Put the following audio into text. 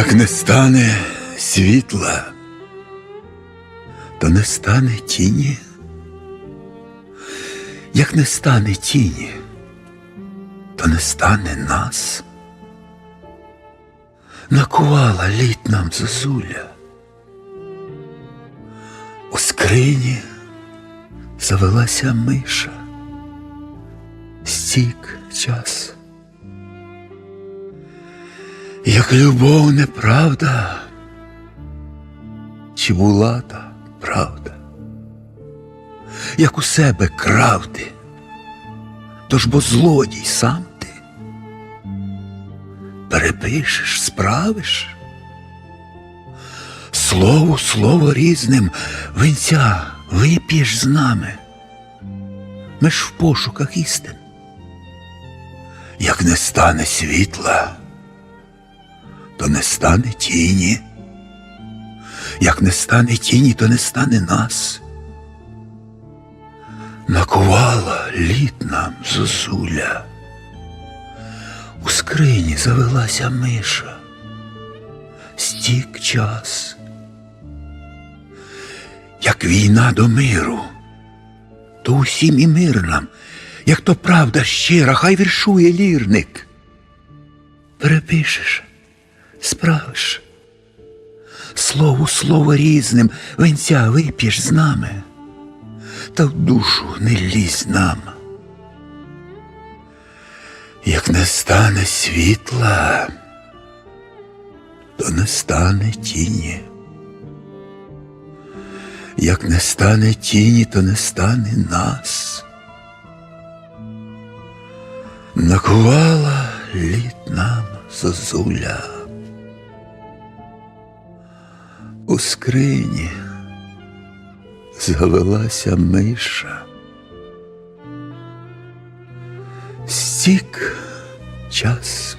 Як не стане світла, то не стане тіні. Як не стане тіні, то не стане нас. Накувала літ нам зозуля. У скрині завелася миша. Стік час. Як любов неправда, чи була та правда, як у себе крав ти, тож бо злодій сам ти, перепишеш, справиш, слово слово різним винця вип'єш з нами, ми ж в пошуках істин, як не стане світла то не стане тіні. Як не стане тіні, то не стане нас. Накувала літ нам зозуля. У скрині завелася миша. Стік час. Як війна до миру, то усім і мир нам, як то правда щира, хай віршує лірник. Перепишеш справиш. Слово слово різним венця вип'єш з нами, та в душу не лізь нам. Як не стане світла, то не стане тіні. Як не стане тіні, то не стане нас. Накувала літ нам зозуля. У скрині завелася миша. Стік час